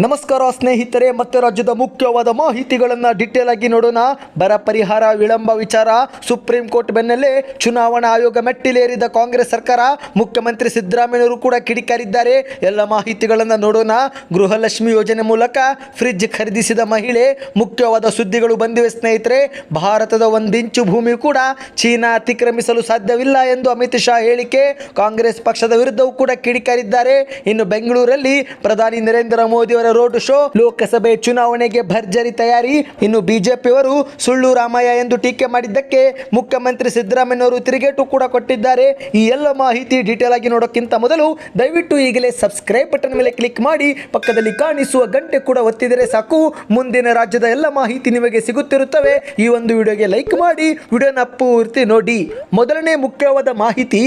ನಮಸ್ಕಾರ ಸ್ನೇಹಿತರೆ, ಮತ್ತೆ ರಾಜ್ಯದ ಮುಖ್ಯವಾದ ಮಾಹಿತಿಗಳನ್ನು ಡಿಟೇಲ್ ಆಗಿ ನೋಡೋಣ. ಬರ ಪರಿಹಾರ, ವಿಳಂಬ ವಿಚಾರ, ಸುಪ್ರೀಂ ಕೋರ್ಟ್ ಬೆನ್ನಲ್ಲೇ ಚುನಾವಣಾ ಆಯೋಗ ಮೆಟ್ಟಿಲೇರಿದ ಕಾಂಗ್ರೆಸ್ ಸರ್ಕಾರ, ಮುಖ್ಯಮಂತ್ರಿ ಸಿದ್ದರಾಮಯ್ಯರು ಕೂಡ ಕಿಡಿಕಾರಿದ್ದಾರೆ. ಎಲ್ಲ ಮಾಹಿತಿಗಳನ್ನು ನೋಡೋಣ. ಗೃಹಲಕ್ಷ್ಮಿ ಯೋಜನೆ ಮೂಲಕ ಫ್ರಿಡ್ಜ್ ಖರೀದಿಸಿದ ಮಹಿಳೆ, ಮುಖ್ಯವಾದ ಸುದ್ದಿಗಳು ಬಂದಿವೆ ಸ್ನೇಹಿತರೆ. ಭಾರತದ ಒಂದಿಂಚು ಭೂಮಿ ಕೂಡ ಚೀನಾ ಅತಿಕ್ರಮಿಸಲು ಸಾಧ್ಯವಿಲ್ಲ ಎಂದು ಅಮಿತ್ ಶಾ ಹೇಳಿಕೆ. ಕಾಂಗ್ರೆಸ್ ಪಕ್ಷದ ವಿರುದ್ಧವೂ ಕೂಡ ಕಿಡಿಕಾರಿದ್ದಾರೆ. ಇನ್ನು ಬೆಂಗಳೂರಲ್ಲಿ ಪ್ರಧಾನಿ ನರೇಂದ್ರ ಮೋದಿ ರೋಡ್ ಶೋ, ಲೋಕಸಭೆ ಚುನಾವಣೆಗೆ ಭರ್ಜರಿ ತಯಾರಿ. ಇನ್ನು ಬಿಜೆಪಿಯವರು ಸುಳ್ಳು ರಾಮಯ್ಯ ಎಂದು ಟೀಕೆ ಮಾಡಿದ್ದಕ್ಕೆ ಮುಖ್ಯಮಂತ್ರಿ ಸಿದ್ದರಾಮಯ್ಯವರು ತಿರುಗೇಟು ಕೂಡ ಕೊಟ್ಟಿದ್ದಾರೆ. ಈ ಎಲ್ಲ ಮಾಹಿತಿ ಡೀಟೇಲ್ ಆಗಿ ನೋಡೋಕ್ಕಿಂತ ಮೊದಲು ದಯವಿಟ್ಟು ಈಗಲೇ ಸಬ್ಸ್ಕ್ರೈಬ್ ಬಟನ್ ಮೇಲೆ ಕ್ಲಿಕ್ ಮಾಡಿ. ಪಕ್ಕದಲ್ಲಿ ಕಾಣಿಸುವ ಗಂಟೆ ಕೂಡ ಒತ್ತಿದರೆ ಸಾಕು. ಮುಂದಿನ ರಾಜ್ಯದ ಎಲ್ಲ ಮಾಹಿತಿ ನಿಮಗೆ ಸಿಗುತ್ತಿರುತ್ತವೆ. ಈ ಒಂದು ವಿಡಿಯೋಗೆ ಲೈಕ್ ಮಾಡಿ. ವಿಡಿಯೋನ ಪೂರ್ತಿ ನೋಡಿ. ಮೊದಲನೇ ಮುಖ್ಯವಾದ ಮಾಹಿತಿ,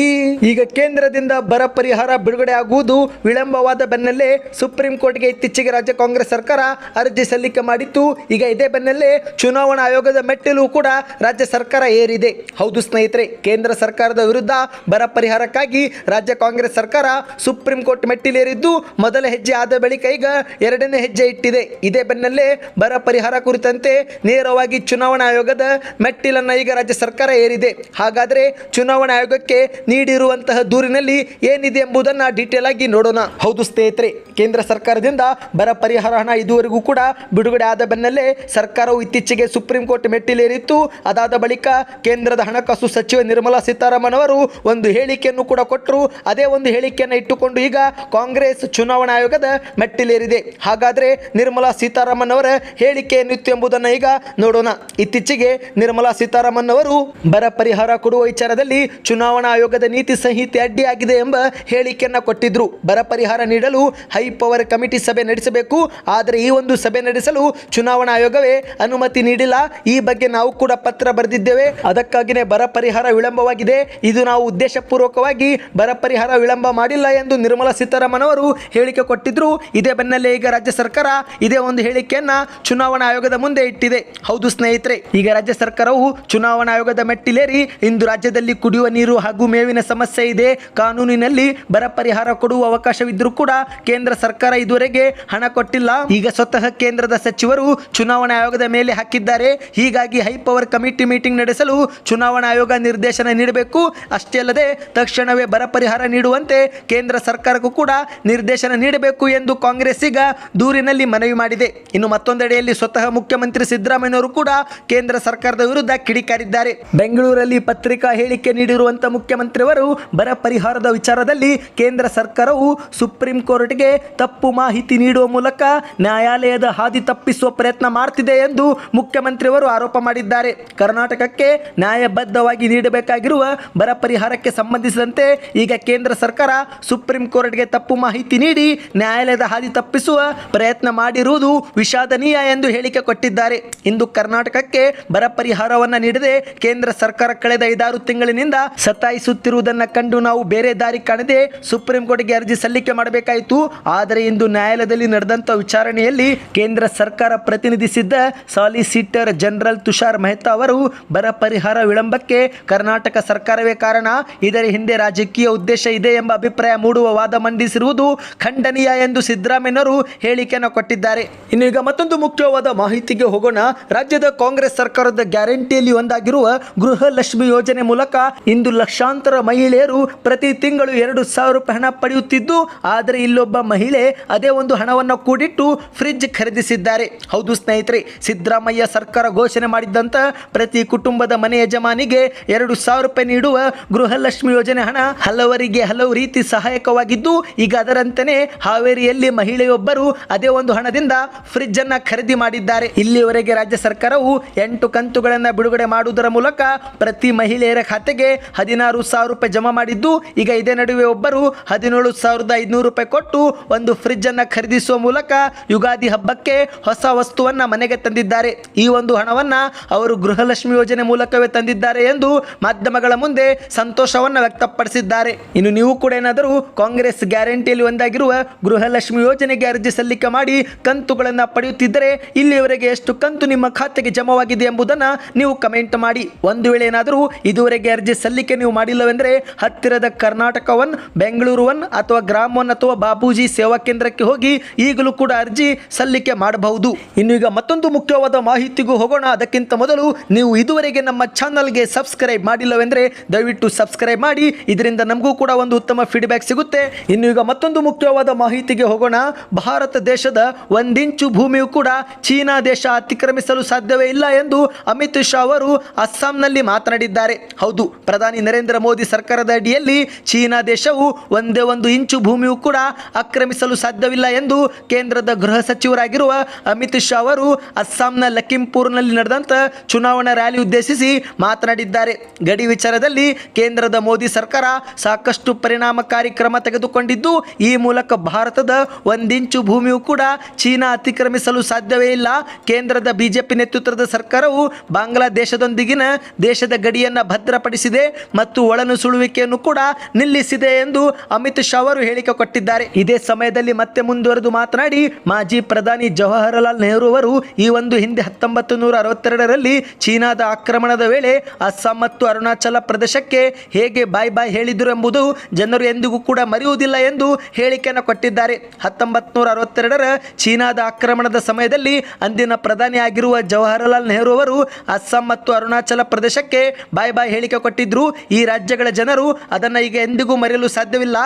ಈಗ ಕೇಂದ್ರದಿಂದ ಬರ ಪರಿಹಾರ ಬಿಡುಗಡೆ ಆಗುವುದು ವಿಳಂಬವಾದ ಬೆನ್ನಲ್ಲೇ ಸುಪ್ರೀಂ ಕೋರ್ಟ್ಗೆ ಇತ್ತೀಚೆಗೆ ರಾಜ್ಯ ಕಾಂಗ್ರೆಸ್ ಸರ್ಕಾರ ಅರ್ಜಿ ಸಲ್ಲಿಕೆ ಮಾಡಿತ್ತು. ಈಗ ಇದೇ ಬೆನ್ನಲ್ಲೇ ಚುನಾವಣಾ ಆಯೋಗದ ಮೆಟ್ಟಿಲು ಕೂಡ ರಾಜ್ಯ ಸರ್ಕಾರ ಏರಿದೆ. ಹೌದು ಸ್ನೇಹಿತರೆ, ಕೇಂದ್ರ ಸರ್ಕಾರದ ವಿರುದ್ಧ ಬರ ಪರಿಹಾರಕ್ಕಾಗಿ ರಾಜ್ಯ ಕಾಂಗ್ರೆಸ್ ಸರ್ಕಾರ ಸುಪ್ರೀಂ ಕೋರ್ಟ್ ಮೆಟ್ಟಿಲೇರಿದ್ದು ಮೊದಲ ಹೆಜ್ಜೆ ಆದ ಬಳಿಕ ಈಗ ಎರಡನೇ ಹೆಜ್ಜೆ ಇಟ್ಟಿದೆ. ಇದೇ ಬೆನ್ನಲ್ಲೇ ಬರ ಪರಿಹಾರ ಕುರಿತಂತೆ ನೇರವಾಗಿ ಚುನಾವಣಾ ಆಯೋಗದ ಮೆಟ್ಟಿಲನ್ನು ಈಗ ರಾಜ್ಯ ಸರ್ಕಾರ ಏರಿದೆ. ಹಾಗಾದರೆ ಚುನಾವಣಾ ಆಯೋಗಕ್ಕೆ ನೀಡಿರುವಂತಹ ದೂರಿನಲ್ಲಿ ಏನಿದೆ ಎಂಬುದನ್ನ ಡೀಟೇಲ್ ಆಗಿ ನೋಡೋಣ. ಹೌದು ಸ್ನೇಹಿತರೆ, ಕೇಂದ್ರ ಸರ್ಕಾರದಿಂದ ಬರ ಪರಿಹಾರ ಹಣ ಇದುವರೆಗೂ ಕೂಡ ಬಿಡುಗಡೆ ಆದ ಬೆನ್ನಲ್ಲೇ ಸರ್ಕಾರವು ಇತ್ತೀಚೆಗೆ ಸುಪ್ರೀಂ ಕೋರ್ಟ್ ಮೆಟ್ಟಿಲೇರಿತ್ತು. ಅದಾದ ಬಳಿಕ ಕೇಂದ್ರದ ಹಣಕಾಸು ಸಚಿವೆ ನಿರ್ಮಲಾ ಸೀತಾರಾಮನ್ ಅವರು ಒಂದು ಹೇಳಿಕೆಯನ್ನು ಕೂಡ ಕೊಟ್ಟರು. ಅದೇ ಒಂದು ಹೇಳಿಕೆಯನ್ನು ಇಟ್ಟುಕೊಂಡು ಈಗ ಕಾಂಗ್ರೆಸ್ ಚುನಾವಣಾ ಆಯೋಗದ ಮೆಟ್ಟಿಲೇರಿದೆ. ಹಾಗಾದರೆ ನಿರ್ಮಲಾ ಸೀತಾರಾಮನ್ ಅವರ ಹೇಳಿಕೆ ಏನಿತ್ತು ಎಂಬುದನ್ನು ಈಗ ನೋಡೋಣ. ಇತ್ತೀಚೆಗೆ ನಿರ್ಮಲಾ ಸೀತಾರಾಮನ್ ಅವರು ಬರ ಪರಿಹಾರ ಕೊಡುವ ವಿಚಾರದಲ್ಲಿ ಚುನಾವಣಾ ಆಯೋಗದ ನೀತಿ ಸಂಹಿತೆ ಅಡ್ಡಿಯಾಗಿದೆ ಎಂಬ ಹೇಳಿಕೆಯನ್ನು ಕೊಟ್ಟಿದ್ರು. ಬರ ಪರಿಹಾರ ನೀಡಲು ಹೈ ಪವರ್ ಕಮಿಟಿ ಸಭೆ ನಡೆಸಬೇಕು ಆದರೆ ಈ ಒಂದು ಸಭೆ ನಡೆಸಲು ಚುನಾವಣಾ ಆಯೋಗವೇ ಅನುಮತಿ ನೀಡಿಲ್ಲ. ಈ ಬಗ್ಗೆ ನಾವು ಕೂಡ ಪತ್ರ ಬರೆದಿದ್ದೇವೆ. ಅದಕ್ಕಾಗಿಯೇ ಬರ ಪರಿಹಾರ ವಿಳಂಬವಾಗಿದೆ. ಇದು ನಾವು ಉದ್ದೇಶಪೂರ್ವಕವಾಗಿ ಬರ ಪರಿಹಾರ ವಿಳಂಬ ಮಾಡಿಲ್ಲ ಎಂದು ನಿರ್ಮಲಾ ಸೀತಾರಾಮನ್ ಅವರು ಹೇಳಿಕೆ ಕೊಟ್ಟಿದ್ರು. ಇದೇ ಬೆನ್ನಲ್ಲೇ ಈಗ ರಾಜ್ಯ ಸರ್ಕಾರ ಇದೇ ಒಂದು ಹೇಳಿಕೆಯನ್ನ ಚುನಾವಣಾ ಆಯೋಗದ ಮುಂದೆ ಇಟ್ಟಿದೆ. ಹೌದು ಸ್ನೇಹಿತರೆ, ಈಗ ರಾಜ್ಯ ಸರ್ಕಾರವು ಚುನಾವಣಾ ಆಯೋಗದ ಮೆಟ್ಟಿಲೇರಿ ಇಂದು ರಾಜ್ಯದಲ್ಲಿ ಕುಡಿಯುವ ನೀರು ಹಾಗೂ ಮೇವಿನ ಸಮಸ್ಯೆ ಇದೆ. ಕಾನೂನಿನಲ್ಲಿ ಬರ ಪರಿಹಾರ ಕೊಡುವ ಅವಕಾಶವಿದ್ದರೂ ಕೂಡ ಕೇಂದ್ರ ಸರ್ಕಾರ ಇದುವರೆಗೆ ಹಣ ಕೊಟ್ಟಿಲ್ಲ. ಈಗ ಸ್ವತಃ ಕೇಂದ್ರದ ಸಚಿವರು ಚುನಾವಣಾ ಆಯೋಗದ ಮೇಲೆ ಹಾಕಿದ್ದಾರೆ. ಹೀಗಾಗಿ ಹೈ ಪವರ್ ಕಮಿಟಿ ಮೀಟಿಂಗ್ ನಡೆಸಲು ಚುನಾವಣಾ ಆಯೋಗ ನಿರ್ದೇಶನ ನೀಡಬೇಕು. ಅಷ್ಟೇ ಅಲ್ಲದೆ ತಕ್ಷಣವೇ ಬರ ಪರಿಹಾರ ನೀಡುವಂತೆ ಕೇಂದ್ರ ಸರ್ಕಾರಕ್ಕೂ ಕೂಡ ನಿರ್ದೇಶನ ನೀಡಬೇಕು ಎಂದು ಕಾಂಗ್ರೆಸ್ ಈಗ ದೂರಿನಲ್ಲಿ ಮನವಿ ಮಾಡಿದೆ. ಇನ್ನು ಮತ್ತೊಂದೆಡೆಯಲ್ಲಿ ಸ್ವತಃ ಮುಖ್ಯಮಂತ್ರಿ ಸಿದ್ದರಾಮಯ್ಯವರು ಕೂಡ ಕೇಂದ್ರ ಸರ್ಕಾರದ ವಿರುದ್ಧ ಕಿಡಿಕಾರಿದ್ದಾರೆ. ಬೆಂಗಳೂರಲ್ಲಿ ಪತ್ರಿಕಾ ಹೇಳಿಕೆ ನೀಡಿರುವಂತಹ ಮುಖ್ಯಮಂತ್ರಿಯವರು ಬರ ಪರಿಹಾರದ ವಿಚಾರದಲ್ಲಿ ಕೇಂದ್ರ ಸರ್ಕಾರವು ಸುಪ್ರೀಂ ಕೋರ್ಟ್ಗೆ ತಪ್ಪು ಮಾಹಿತಿ ನೀಡುವ ಮೂಲಕ ನ್ಯಾಯಾಲಯದ ಹಾದಿ ತಪ್ಪಿಸುವ ಪ್ರಯತ್ನ ಮಾಡ್ತಿದೆ ಎಂದು ಮುಖ್ಯಮಂತ್ರಿಯವರು ಆರೋಪ ಮಾಡಿದ್ದಾರೆ. ಕರ್ನಾಟಕಕ್ಕೆ ನ್ಯಾಯಬದ್ಧವಾಗಿ ನೀಡಬೇಕಾಗಿರುವ ಬರ ಪರಿಹಾರಕ್ಕೆ ಸಂಬಂಧಿಸಿದಂತೆ ಈಗ ಕೇಂದ್ರ ಸರ್ಕಾರ ಸುಪ್ರೀಂ ಕೋರ್ಟ್ಗೆ ತಪ್ಪು ಮಾಹಿತಿ ನೀಡಿ ನ್ಯಾಯಾಲಯದ ಹಾದಿ ತಪ್ಪಿಸುವ ಪ್ರಯತ್ನ ಮಾಡಿರುವುದು ವಿಷಾದನೀಯ ಎಂದು ಹೇಳಿಕೆ ಕೊಟ್ಟಿದ್ದಾರೆ. ಇಂದು ಕರ್ನಾಟಕಕ್ಕೆ ಬರ ಪರಿಹಾರವನ್ನು ನೀಡದೆ ಕೇಂದ್ರ ಸರ್ಕಾರ ಕಳೆದ ಐದಾರು ತಿಂಗಳಿನಿಂದ ಸತಾಯಿಸುತ್ತಿರುವುದನ್ನು ಕಂಡು ನಾವು ಬೇರೆ ದಾರಿ ಕಾಣದೆ ಸುಪ್ರೀಂ ಕೋರ್ಟ್ಗೆ ಅರ್ಜಿ ಸಲ್ಲಿಕೆ ಮಾಡಬೇಕಾಯಿತು. ಆದರೆ ಇಂದು ನ್ಯಾಯಾಲಯದಲ್ಲಿ ನಡೆದಂತ ವಿಚಾರಣೆಯಲ್ಲಿ ಕೇಂದ್ರ ಸರ್ಕಾರ ಪ್ರತಿನಿಧಿಸಿದ್ದ ಸಾಲಿಸಿಟರ್ ಜನರಲ್ ತುಷಾರ್ ಮೆಹ್ತಾ ಅವರು ಬರ ಪರಿಹಾರ ವಿಳಂಬಕ್ಕೆ ಕರ್ನಾಟಕ ಸರ್ಕಾರವೇ ಕಾರಣ. ಇದರ ಹಿಂದೆ ರಾಜಕೀಯ ಉದ್ದೇಶ ಇದೆ ಎಂಬ ಅಭಿಪ್ರಾಯ ಮೂಡುವ ವಾದ ಮಂಡಿಸಿರುವುದು ಖಂಡನೀಯ ಎಂದು ಸಿದ್ದರಾಮಯ್ಯನವರು ಹೇಳಿಕೆಯನ್ನು ಕೊಟ್ಟಿದ್ದಾರೆ. ಇನ್ನು ಈಗ ಮತ್ತೊಂದು ಮುಖ್ಯವಾದ ಮಾಹಿತಿಗೆ ಹೋಗೋಣ. ರಾಜ್ಯದ ಕಾಂಗ್ರೆಸ್ ಸರ್ಕಾರದ ಗ್ಯಾರಂಟಿಯಲ್ಲಿ ಒಂದಾಗಿರುವ ಗೃಹಲಕ್ಷ್ಮಿ ಯೋಜನೆ ಮೂಲಕ ಇಂದು ಲಕ್ಷಾಂತರ ಮಹಿಳೆಯರು ಪ್ರತಿ ತಿಂಗಳು ಎರಡು ಸಾವಿರ ರೂಪಾಯಿ ಹಣ ಪಡೆಯುತ್ತಿದ್ದು, ಆದರೆ ಇಲ್ಲೊಬ್ಬ ಮಹಿಳೆ ಅದೇ ಒಂದು ಹಣವನ್ನು ಕೂಡಿಟ್ಟು ಫ್ರಿಡ್ಜ್ ಖರೀದಿಸಿದ್ದಾರೆ. ಹೌದು ಸ್ನೇಹಿತರೆ, ಸಿದ್ದರಾಮಯ್ಯ ಸರ್ಕಾರ ಘೋಷಣೆ ಮಾಡಿದ್ದಂತ ಪ್ರತಿ ಕುಟುಂಬದ ಮನೆ ಯಜಮಾನಿಗೆ ಎರಡು ಸಾವಿರ ರೂಪಾಯಿ ನೀಡುವ ಗೃಹಲಕ್ಷ್ಮಿ ಯೋಜನೆ ಹಣ ಹಲವರಿಗೆ ಹಲವು ರೀತಿ ಸಹಾಯಕವಾಗಿದ್ದು, ಈಗ ಅದರಂತೆಯೇ ಹಾವೇರಿಯಲ್ಲಿ ಮಹಿಳೆಯೊಬ್ಬರು ಅದೇ ಒಂದು ಹಣದಿಂದ ಫ್ರಿಡ್ಜ್ ಅನ್ನ ಖರೀದಿ ಮಾಡಿದ್ದಾರೆ. ಇಲ್ಲಿವರೆಗೆ ರಾಜ್ಯ ಸರ್ಕಾರವು ಎಂಟು ಕಂತುಗಳನ್ನು ಬಿಡುಗಡೆ ಮಾಡುವುದರ ಮೂಲಕ ಪ್ರತಿ ಮಹಿಳೆಯರ ಖಾತೆಗೆ ಹದಿನಾರು ಸಾವಿರ ರೂಪಾಯಿ ಜಮಾ ಮಾಡಿದ್ದು, ಈಗ ಇದೇ ನಡುವೆ ಒಬ್ಬರು ಹದಿನೇಳು ಸಾವಿರದ ಐದುನೂರು ರೂಪಾಯಿ ಕೊಟ್ಟು ಒಂದು ಫ್ರಿಡ್ಜ್ ಅನ್ನು ಖರೀದಿಸುವ ಮೂಲಕ ಯುಗಾದಿ ಹಬ್ಬಕ್ಕೆ ಹೊಸ ವಸ್ತುವನ್ನ ಮನೆಗೆ ತಂದಿದ್ದಾರೆ. ಈ ಒಂದು ಹಣವನ್ನ ಅವರು ಗೃಹಲಕ್ಷ್ಮಿ ಯೋಜನೆ ಮೂಲಕವೇ ತಂದಿದ್ದಾರೆ ಎಂದು ಮಾಧ್ಯಮಗಳ ಮುಂದೆ ಸಂತೋಷವನ್ನ ವ್ಯಕ್ತಪಡಿಸಿದ್ದಾರೆ. ಇನ್ನು ನೀವು ಕೂಡ ಏನಾದರೂ ಕಾಂಗ್ರೆಸ್ ಗ್ಯಾರಂಟಿಯಲ್ಲಿ ಒಂದಾಗಿರುವ ಗೃಹಲಕ್ಷ್ಮಿ ಯೋಜನೆಗೆ ಅರ್ಜಿ ಸಲ್ಲಿಕೆ ಮಾಡಿ ಕಂತುಗಳನ್ನು ಪಡೆಯುತ್ತಿದ್ದರೆ ಇಲ್ಲಿಯವರೆಗೆ ಎಷ್ಟು ಕಂತು ನಿಮ್ಮ ಖಾತೆಗೆ ಜಮವಾಗಿದೆ ಎಂಬುದನ್ನು ನೀವು ಕಮೆಂಟ್ ಮಾಡಿ. ಒಂದು ವೇಳೆ ಏನಾದರೂ ಇದುವರೆಗೆ ಅರ್ಜಿ ಸಲ್ಲಿಕೆ ನೀವು ಮಾಡಿಲ್ಲವೆಂದರೆ ಹತ್ತಿರದ ಕರ್ನಾಟಕ ಒನ್, ಬೆಂಗಳೂರು ಒನ್ ಅಥವಾ ಗ್ರಾಮ ಒನ್ ಅಥವಾ ಬಾಪೂಜಿ ಸೇವಾ ಕೇಂದ್ರಕ್ಕೆ ಹೋಗಿ ಈಗಲೂ ಕೂಡ ಅರ್ಜಿ ಸಲ್ಲಿಕೆ ಮಾಡಬಹುದು. ಇನ್ನು ಈಗ ಮತ್ತೊಂದು ಮುಖ್ಯವಾದ ಮಾಹಿತಿಗೂ ಹೋಗೋಣ. ಅದಕ್ಕಿಂತ ಮೊದಲು ನೀವು ಇದುವರೆಗೆ ನಮ್ಮ ಚಾನಲ್ಗೆ ಸಬ್ಸ್ಕ್ರೈಬ್ ಮಾಡಿಲ್ಲವೆಂದರೆ ದಯವಿಟ್ಟು ಸಬ್ಸ್ಕ್ರೈಬ್ ಮಾಡಿ. ಇದರಿಂದ ನಮಗೂ ಕೂಡ ಒಂದು ಉತ್ತಮ ಫೀಡ್ಬ್ಯಾಕ್ ಸಿಗುತ್ತೆ. ಇನ್ನು ಈಗ ಮತ್ತೊಂದು ಮುಖ್ಯವಾದ ಮಾಹಿತಿಗೆ ಹೋಗೋಣ. ಭಾರತ ದೇಶದ ಒಂದಿಂಚು ಭೂಮಿಯು ಕೂಡ ಚೀನಾ ದೇಶ ಅತಿಕ್ರಮಿಸಲು ಸಾಧ್ಯವೇ ಇಲ್ಲ ಎಂದು ಅಮಿತ್ ಶಾ ಅವರು ಅಸ್ಸಾಂನಲ್ಲಿ ಮಾತನಾಡಿದ್ದಾರೆ. ಹೌದು, ಪ್ರಧಾನಿ ನರೇಂದ್ರ ಮೋದಿ ಸರ್ಕಾರದ ಅಡಿಯಲ್ಲಿ ಚೀನಾ ದೇಶವು ಒಂದೇ ಒಂದು ಇಂಚು ಭೂಮಿಯು ಕೂಡ ಆಕ್ರಮಿಸಲು ಸಾಧ್ಯವಿಲ್ಲ ಎಂದು ಕೇಂದ್ರದ ಗೃಹ ಸಚಿವರಾಗಿರುವ ಅಮಿತ್ ಶಾ ಅವರು ಅಸ್ಸಾಂನ ಲಖೀಂಪುರ್ನಲ್ಲಿ ನಡೆದಂತ ಚುನಾವಣಾ ರ್ಯಾಲಿ ಉದ್ದೇಶಿಸಿ ಮಾತನಾಡಿದ್ದಾರೆ. ಗಡಿ ವಿಚಾರದಲ್ಲಿ ಕೇಂದ್ರದ ಮೋದಿ ಸರ್ಕಾರ ಸಾಕಷ್ಟು ಪರಿಣಾಮಕಾರಿ ಕ್ರಮ ತೆಗೆದುಕೊಂಡಿದ್ದು, ಈ ಮೂಲಕ ಭಾರತದ ಒಂದಿಂಚು ಭೂಮಿಯೂ ಕೂಡ ಚೀನಾ ಅತಿಕ್ರಮಿಸಲು ಸಾಧ್ಯವೇ ಇಲ್ಲ. ಕೇಂದ್ರದ ಬಿಜೆಪಿ ನೇತೃತ್ವದ ಸರ್ಕಾರವು ಬಾಂಗ್ಲಾದೇಶದೊಂದಿಗಿನ ದೇಶದ ಗಡಿಯನ್ನು ಭದ್ರಪಡಿಸಿದೆ ಮತ್ತು ಒಳನುಸುಳುವಿಕೆಯನ್ನು ಕೂಡ ನಿಲ್ಲಿಸಿದೆ ಎಂದು ಅಮಿತ್ ಶಾ ಅವರು ಹೇಳಿಕೆ ಕೊಟ್ಟಿದ್ದಾರೆ. ಇದೇ ಸಮಯದಲ್ಲಿ ಮತ್ತೆ ಮುಂದುವರೆದು ಮಾತನಾಡಿ, ಮಾಜಿ ಪ್ರಧಾನಿ ಜವಾಹರಲಾಲ್ ನೆಹರು ಅವರು ಈ ಒಂದು ಹಿಂದೆ ಹತ್ತೊಂಬತ್ತು ನೂರ ಅರವತ್ತೆರಡರಲ್ಲಿ ಚೀನಾದ ಆಕ್ರಮಣದ ವೇಳೆ ಅಸ್ಸಾಂ ಮತ್ತು ಅರುಣಾಚಲ ಪ್ರದೇಶಕ್ಕೆ ಹೇಗೆ ಬಾಯ್ ಬಾಯ್ ಹೇಳಿದರು ಎಂಬುದು ಜನರು ಎಂದಿಗೂ ಕೂಡ ಮರೆಯುವುದಿಲ್ಲ ಎಂದು ಹೇಳಿಕೆಯನ್ನು ಕೊಟ್ಟಿದ್ದಾರೆ. ಹತ್ತೊಂಬತ್ತು ನೂರ ಅರವತ್ತೆರಡರ ಚೀನಾದ ಆಕ್ರಮಣದ ಸಮಯದಲ್ಲಿ ಅಂದಿನ ಪ್ರಧಾನಿ ಆಗಿರುವ ಜವಾಹರಲಾಲ್ ನೆಹರು ಅವರು ಅಸ್ಸಾಂ ಮತ್ತು ಅರುಣಾಚಲ ಪ್ರದೇಶಕ್ಕೆ ಬಾಯ್ ಬಾಯ್ ಹೇಳಿಕೆ ಕೊಟ್ಟಿದ್ರು. ಈ ರಾಜ್ಯಗಳ ಜನರು ಅದನ್ನು ಈಗ ಎಂದಿಗೂ ಮರೆಯಲು ಸಾಧ್ಯವಿಲ್ಲ.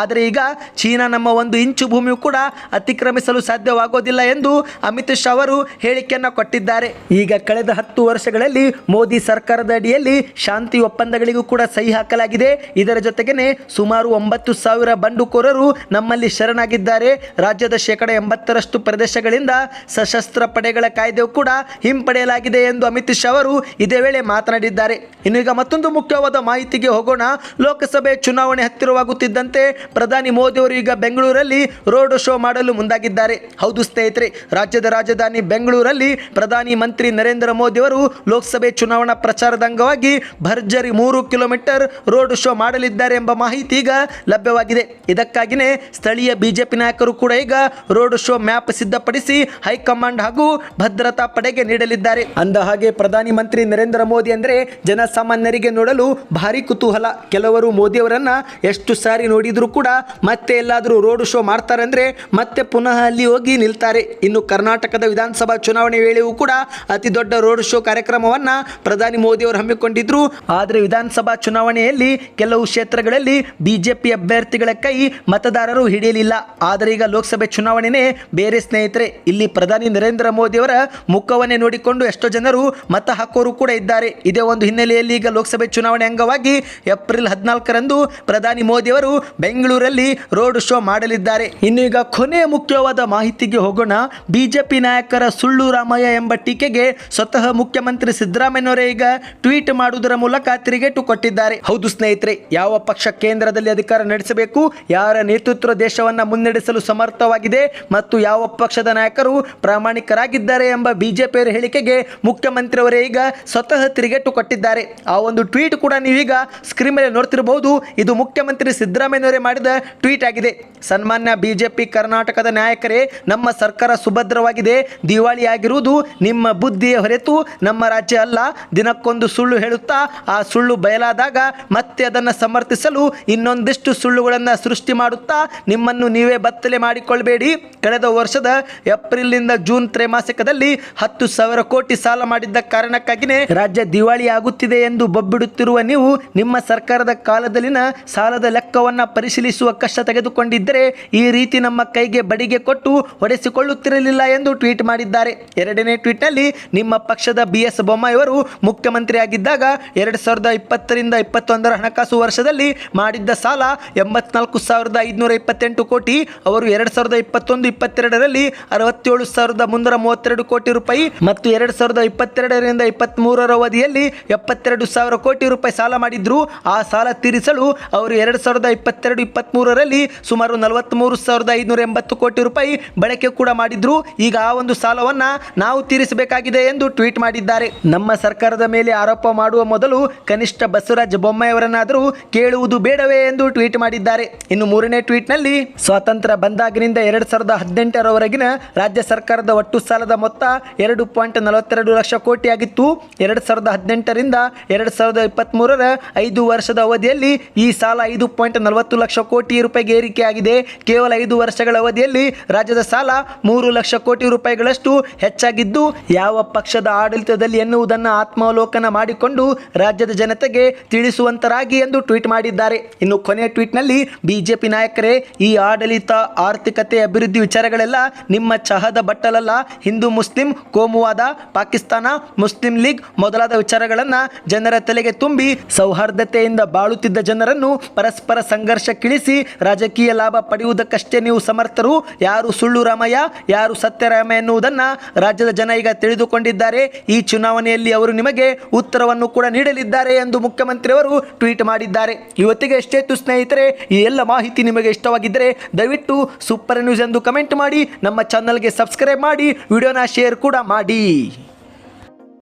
ಆದರೆ ಈಗ ಚೀನಾ ನಮ್ಮ ಒಂದು ಇಂಚು ಭೂಮಿಯು ಕೂಡ ಅತಿಕ್ರಮಿಸಲು ಸಾಧ್ಯವಾಗೋದಿಲ್ಲ ಎಂದು ಅಮಿತ್ ಶಾ ಅವರು ಹೇಳಿಕೆಯನ್ನು ಕೊಟ್ಟಿದ್ದಾರೆ. ಈಗ ಕಳೆದ ಹತ್ತು ವರ್ಷಗಳಲ್ಲಿ ಮೋದಿ ಸರ್ಕಾರದ ಅಡಿಯಲ್ಲಿ ಶಾಂತಿ ಒಪ್ಪಂದಗಳಿಗೂ ಕೂಡ ಸಹಿ ಹಾಕಲಾಗಿದೆ. ಇದರ ಜೊತೆಗೇನೆ ಸುಮಾರು ಒಂಬತ್ತು ಸಾವಿರ ಬಂಡುಕೋರರು ನಮ್ಮಲ್ಲಿ ಶರಣಾಗಿದ್ದಾರೆ. ರಾಜ್ಯದ ಶೇಕಡ ಎಂಬತ್ತರಷ್ಟು ಪ್ರದೇಶಗಳಿಂದ ಸಶಸ್ತ್ರ ಪಡೆಗಳ ಕಾಯ್ದೆ ಕೂಡ ಹಿಂಪಡೆಯಲಾಗಿದೆ ಎಂದು ಅಮಿತ್ ಶಾ ಅವರು ಇದೇ ವೇಳೆ ಮಾತನಾಡಿದ್ದಾರೆ. ಇನ್ನು ಈಗ ಮತ್ತೊಂದು ಮುಖ್ಯವಾದ ಮಾಹಿತಿಗೆ ಹೋಗೋಣ. ಲೋಕಸಭೆ ಚುನಾವಣೆ ಹತ್ತಿರವಾಗುತ್ತಿದ್ದಂತೆ ಪ್ರಧಾನಿ ಮೋದಿ ಅವರು ಈಗ ಬೆಂಗಳೂರಲ್ಲಿ ರೋಡ್ ಶೋ ಮಾಡಲು ಮುಂದಾಗಿದ್ದಾರೆ. ಹೌದು ಸ್ನೇಹಿತರೆ, ರಾಜ್ಯದ ರಾಜಧಾನಿ ಬೆಂಗಳೂರಲ್ಲಿ ಪ್ರಧಾನಿ ಮಂತ್ರಿ ನರೇಂದ್ರ ಮೋದಿ ಅವರು ಲೋಕಸಭೆ ಚುನಾವಣಾ ಪ್ರಚಾರದ ಅಂಗವಾಗಿ ಭರ್ಜರಿ ಮೂರು ಕಿಲೋಮೀಟರ್ ರೋಡ್ ಶೋ ಮಾಡಲಿದ್ದಾರೆ ಎಂಬ ಮಾಹಿತಿ ಈಗ ಲಭ್ಯವಾಗಿದೆ. ಇದಕ್ಕಾಗಿಯೇ ಸ್ಥಳೀಯ ಬಿಜೆಪಿ ನಾಯಕರು ಕೂಡ ಈಗ ರೋಡ್ ಶೋ ಮ್ಯಾಪ್ ಸಿದ್ಧಪಡಿಸಿ ಹೈಕಮಾಂಡ್ ಹಾಗೂ ಭದ್ರತಾ ಪಡೆಗೆ ನೀಡಲಿದ್ದಾರೆ. ಅಂದ ಹಾಗೆ ಪ್ರಧಾನಿ ಮಂತ್ರಿ ನರೇಂದ್ರ ಮೋದಿ ಅಂದರೆ ಜನಸಾಮಾನ್ಯರಿಗೆ ನೋಡಲು ಭಾರಿ ಕುತೂಹಲ. ಕೆಲವರು ಮೋದಿಯವರನ್ನ ಎಷ್ಟು ಸಾರಿ ನೋಡಿದರೂ ಕೂಡ ಮತ್ತೆ ಎಲ್ಲಾದರೂ ರೋಡ್ ಶೋ ಮಾಡ್ತಾರೆ ಅಂದ್ರೆ ಮತ್ತೆ ಪುನಃ ಅಲ್ಲಿ ಹೋಗಿ ನಿಲ್ತಾರೆ. ಇನ್ನು ಕರ್ನಾಟಕದ ವಿಧಾನಸಭಾ ಚುನಾವಣೆ ವೇಳೆಯೂ ಕೂಡ ಅತಿ ದೊಡ್ಡ ರೋಡ್ ಶೋ ಕಾರ್ಯಕ್ರಮವನ್ನ ಪ್ರಧಾನಿ ಮೋದಿ ಅವರು ಹಮ್ಮಿಕೊಂಡಿದ್ರು. ಆದರೆ ವಿಧಾನಸಭಾ ಚುನಾವಣೆಯಲ್ಲಿ ಕೆಲವು ಕ್ಷೇತ್ರಗಳಲ್ಲಿ ಬಿಜೆಪಿ ಅಭ್ಯರ್ಥಿಗಳ ಕೈ ಮತದಾರರು ಹಿಡಿಯಲಿಲ್ಲ. ಆದರೆ ಈಗ ಲೋಕಸಭೆ ಚುನಾವಣೆನೇ ಬೇರೆ ಸ್ನೇಹಿತರೆ, ಇಲ್ಲಿ ಪ್ರಧಾನಿ ನರೇಂದ್ರ ಮೋದಿ ಅವರ ಮುಖವನ್ನೇ ನೋಡಿಕೊಂಡು ಎಷ್ಟೋ ಜನರು ಮತ ಹಾಕೋರು ಕೂಡ ಇದ್ದಾರೆ. ಇದೇ ಒಂದು ಹಿನ್ನೆಲೆಯಲ್ಲಿ ಈಗ ಲೋಕಸಭೆ ಚುನಾವಣೆ ಅಂಗವಾಗಿ ಏಪ್ರಿಲ್ ಹದಿನಾಲ್ಕರಂದು ಪ್ರಧಾನಿ ಮೋದಿ ಅವರು ಬೆಂಗಳೂರಲ್ಲಿ ರೋಡ್ ಶೋ ಮಾಡಲಿದ್ದಾರೆ. ಇನ್ನು ಈಗ ಕೊನೆಯ ಮುಖ್ಯವಾದ ಮಾಹಿತಿಗೆ ಹೋಗೋಣ. ಬಿಜೆಪಿ ನಾಯಕರ ಸುಳ್ಳು ರಾಮಯ್ಯ ಎಂಬ ಟೀಕೆಗೆ ಸ್ವತಃ ಮುಖ್ಯಮಂತ್ರಿ ಸಿದ್ದರಾಮಯ್ಯನವರೇ ಈಗ ಟ್ವೀಟ್ ಮಾಡುವುದರ ಮೂಲಕ ತಿರುಗೇಟು ಕೊಟ್ಟಿದ್ದಾರೆ. ಹೌದು ಸ್ನೇಹಿತರೆ, ಯಾವ ಪಕ್ಷ ಕೇಂದ್ರದಲ್ಲಿ ಅಧಿಕಾರ ನಡೆಸಬೇಕು, ಯಾರ ನೇತೃತ್ವ ದೇಶವನ್ನ ಮುನ್ನಡೆಸಲು ಸಮರ್ಥವಾಗಿದೆ ಮತ್ತು ಯಾವ ಪಕ್ಷದ ನಾಯಕರು ಪ್ರಾಮಾಣಿಕರಾಗಿದ್ದಾರೆ ಎಂಬ ಬಿಜೆಪಿಯವರ ಹೇಳಿಕೆಗೆ ಮುಖ್ಯಮಂತ್ರಿಯವರೇ ಈಗ ಸ್ವತಃ ತಿರುಗೇಟು ಕೊಟ್ಟಿದ್ದಾರೆ. ಆ ಒಂದು ಟ್ವೀಟ್ ಕೂಡ ನೀವೀಗ ಸ್ಕ್ರೀನ್ ಮೇಲೆ ನೋಡ್ತಿರಬಹುದು ಇದು ಮುಖ್ಯಮಂತ್ರಿ ಸಿದ್ದರಾಮಯ್ಯನವರೇ ಮಾಡಿದ ಟ್ವೀಟ್ ಆಗಿದೆ. ಸನ್ಮಾನ್ಯ ಬಿಜೆಪಿ ಕರ್ನಾಟಕದ ನಾಯಕರೇ, ನಮ್ಮ ಸರ್ಕಾರ ಸುಭದ್ರವಾಗಿದೆ, ದಿವಾಳಿಯಾಗಿರುವುದು ನಿಮ್ಮ ಬುದ್ಧಿಯ ಹೊರತು ನಮ್ಮ ರಾಜ್ಯ ಅಲ್ಲ. ದಿನಕ್ಕೊಂದು ಸುಳ್ಳು ಹೇಳುತ್ತಾ, ಆ ಸುಳ್ಳು ಬಯಲಾದಾಗ ಮತ್ತೆ ಅದನ್ನು ಸಮರ್ಥಿಸಲು ಇನ್ನೊಂದಿಷ್ಟು ಸುಳ್ಳುಗಳನ್ನು ಸೃಷ್ಟಿ ಮಾಡುತ್ತಾ, ನಿಮ್ಮನ್ನು ನೀವೇ ಬತ್ತಲೆ ಮಾಡಿಕೊಳ್ಳಬೇಡಿ ಕಳೆದ ವರ್ಷದ ಏಪ್ರಿಲ್ನಿಂದ ಜೂನ್ ತ್ರೈಮಾಸಿಕದಲ್ಲಿ ಹತ್ತು ಸಾವಿರ ಕೋಟಿ ಸಾಲ ಮಾಡಿದ್ದ ಕಾರಣಕ್ಕಾಗಿನೇ ರಾಜ್ಯ ದಿವಾಳಿ ಆಗುತ್ತಿದೆ ಎಂದು ಬೊಬ್ಬಿಡುತ್ತಿರುವ ನೀವು, ನಿಮ್ಮ ಸರ್ಕಾರದ ಕಾಲದಲ್ಲಿನ ಸಾಲದ ಲೆಕ್ಕವನ್ನು ಪರಿಶೀಲಿಸುವ ಕಷ್ಟ ತೆಗೆದುಕೊಂಡಿದ್ದರೆ ಈ ರೀತಿ ನಮ್ಮ ಕೈಗೆ ಬಡಿಗೆ ಕೊಟ್ಟು ಹೊಡೆಸಿಕೊಳ್ಳುತ್ತಿರಲಿಲ್ಲ ಎಂದು ಟ್ವೀಟ್ ಮಾಡಿದ್ದಾರೆ. ಎರಡನೇ ಟ್ವೀಟ್ನಲ್ಲಿ, ನಿಮ್ಮ ಪಕ್ಷದ ಬಿ ಎಸ್ ಬೊಮ್ಮಾಯಿಯವರು ಮುಖ್ಯಮಂತ್ರಿಯಾಗಿದ್ದಾಗ ಎರಡು ಸಾವಿರದ ಇಪ್ಪತ್ತರಿಂದ ಇಪ್ಪತ್ತೊಂದರ ಹಣಕಾಸು ವರ್ಷದಲ್ಲಿ ಮಾಡಿದ್ದ ಸಾಲ ಎಂಬತ್ನಾಲ್ಕು ಸಾವಿರದ ಐದುನೂರ ಇಪ್ಪತ್ತೆಂಟು ಕೋಟಿ, ಅವರು ಎರಡು ಸಾವಿರದ ಇಪ್ಪತ್ತೊಂದು ಇಪ್ಪತ್ತೆರಡರಲ್ಲಿ ಅರವತ್ತೇಳು ಸಾವಿರದ ಮುನ್ನೂರ ಮೂವತ್ತೆರಡು ಕೋಟಿ ರೂಪಾಯಿ ಮತ್ತು ಎರಡು ಸಾವಿರದ ಇಪ್ಪತ್ತೆರಡರಿಂದ ಇಪ್ಪತ್ತ್ಮೂರರ ಅವಧಿಯಲ್ಲಿ ಎಪ್ಪತ್ತೆರಡು ಸಾವಿರ ಕೋಟಿ ರೂಪಾಯಿ ಸಾಲ ಮಾಡಿದ್ರು. ಆ ಸಾಲ ತೀರಿಸಲು ಅವರು ಎರಡು ಸಾವಿರದ ಇಪ್ಪತ್ತೆರಡು ಇಪ್ಪತ್ತ್ಮೂರರಲ್ಲಿ ಸುಮಾರು ನಲವತ್ತ್ಮೂರು ಸಾವಿರದ ಐದುನೂರ ಎಂಬತ್ತು ಕೋಟಿ ರೂಪಾಯಿ ಬಳಕೆ ಕೂಡ ಮಾಡಿದ್ರು. ಈಗ ಆ ಒಂದು ಸಾಲವನ್ನ ನಾವು ತೀರಿಸಬೇಕಾಗಿದೆ ಎಂದು ಟ್ವೀಟ್ ಮಾಡಿದ್ದಾರೆ. ನಮ್ಮ ಸರ್ಕಾರದ ಮೇಲೆ ಆರೋಪ ಮಾಡುವ ಮೊದಲು ಕನಿಷ್ಠ ಬಸವರಾಜ ಬೊಮ್ಮಾಯಿಯವರನ್ನಾದರೂ ಕೇಳುವುದು ಬೇಡವೇ ಎಂದು ಟ್ವೀಟ್ ಮಾಡಿದ್ದಾರೆ. ಇನ್ನು ಮೂರನೇ ಟ್ವೀಟ್ನಲ್ಲಿ, ಸ್ವಾತಂತ್ರ್ಯ ಬಂದಾಗಿನಿಂದ ಎರಡ್ ಸಾವಿರದ ಹದಿನೆಂಟರವರೆಗಿನ ರಾಜ್ಯ ಸರ್ಕಾರದ ಒಟ್ಟು ಸಾಲದ ಮೊತ್ತ ಎರಡು ಪಾಯಿಂಟ್ ನಲವತ್ತೆರಡು ಲಕ್ಷ ಕೋಟಿ ಆಗಿತ್ತು ಎರಡ್ ಸಾವಿರದ ಹದಿನೆಂಟರಿಂದ ಎರಡ್ ಸಾವಿರದ ಇಪ್ಪತ್ತ್ಮೂರರ ಐದು ವರ್ಷದ ಅವಧಿಯಲ್ಲಿ ಈ ಸಾಲ ಐದು ಪಾಯಿಂಟ್ ನಲವತ್ತು ಲಕ್ಷ ಕೋಟಿ ರೂಪಾಯಿಗೆ ಏರಿಕೆಯಾಗಿದೆ. ಕೇವಲ ಐದು ವರ್ಷಗಳ ಅವಧಿ ಅವಧಿಯಲ್ಲಿ ರಾಜ್ಯದ ಸಾಲ ಮೂರು ಲಕ್ಷ ಕೋಟಿ ರೂಪಾಯಿಗಳಷ್ಟು ಹೆಚ್ಚಾಗಿದ್ದು, ಯಾವ ಪಕ್ಷದ ಆಡಳಿತದಲ್ಲಿ ಎನ್ನುವುದನ್ನು ಆತ್ಮಾವಲೋಕನ ಮಾಡಿಕೊಂಡು ರಾಜ್ಯದ ಜನತೆಗೆ ತಿಳಿಸುವಂತರಾಗಿ ಎಂದು ಟ್ವೀಟ್ ಮಾಡಿದ್ದಾರೆ. ಇನ್ನು ಕೊನೆಯ ಟ್ವೀಟ್ನಲ್ಲಿ ಬಿಜೆಪಿ ನಾಯಕರೇ, ಈ ಆಡಳಿತ, ಆರ್ಥಿಕತೆ, ಅಭಿವೃದ್ಧಿ ವಿಚಾರಗಳೆಲ್ಲ ನಿಮ್ಮ ಚಹದ ಬಟ್ಟಲಲ್ಲ. ಹಿಂದೂ, ಮುಸ್ಲಿಂ, ಕೋಮುವಾದ, ಪಾಕಿಸ್ತಾನ, ಮುಸ್ಲಿಂ ಲೀಗ್ ಮೊದಲಾದ ವಿಚಾರಗಳನ್ನು ಜನರ ತಲೆಗೆ ತುಂಬಿ ಸೌಹಾರ್ದತೆಯಿಂದ ಬಾಳುತ್ತಿದ್ದ ಜನರನ್ನು ಪರಸ್ಪರ ಸಂಘರ್ಷಕ್ಕಿಳಿಸಿ ರಾಜಕೀಯ ಲಾಭ ಪಡೆಯುವುದಕ್ಕಷ್ಟೇ ನೀವು ಸಮರ್ಥರು. ಯಾರು ಸುಳ್ಳು ರಾಮಯ್ಯ, ಯಾರು ಸತ್ಯರಾಮ ಎನ್ನುವುದನ್ನು ರಾಜ್ಯದ ಜನ ಈಗ ತಿಳಿದುಕೊಂಡಿದ್ದಾರೆ. ಈ ಚುನಾವಣೆಯಲ್ಲಿ ಅವರು ನಿಮಗೆ ಉತ್ತರವನ್ನು ಕೂಡ ನೀಡಲಿದ್ದಾರೆ ಎಂದು ಮುಖ್ಯಮಂತ್ರಿಯವರು ಟ್ವೀಟ್ ಮಾಡಿದ್ದಾರೆ. ಇವತ್ತಿಗೆ ಎಷ್ಟೇತು ಸ್ನೇಹಿತರೆ, ಈ ಎಲ್ಲ ಮಾಹಿತಿ ನಿಮಗೆ ಇಷ್ಟವಾಗಿದ್ದರೆ ದಯವಿಟ್ಟು ಸೂಪರ್ ನ್ಯೂಸ್ ಎಂದು ಕಮೆಂಟ್ ಮಾಡಿ, ನಮ್ಮ ಚಾನಲ್ಗೆ ಸಬ್ಸ್ಕ್ರೈಬ್ ಮಾಡಿ, ವಿಡಿಯೋನ ಶೇರ್ ಕೂಡ ಮಾಡಿ.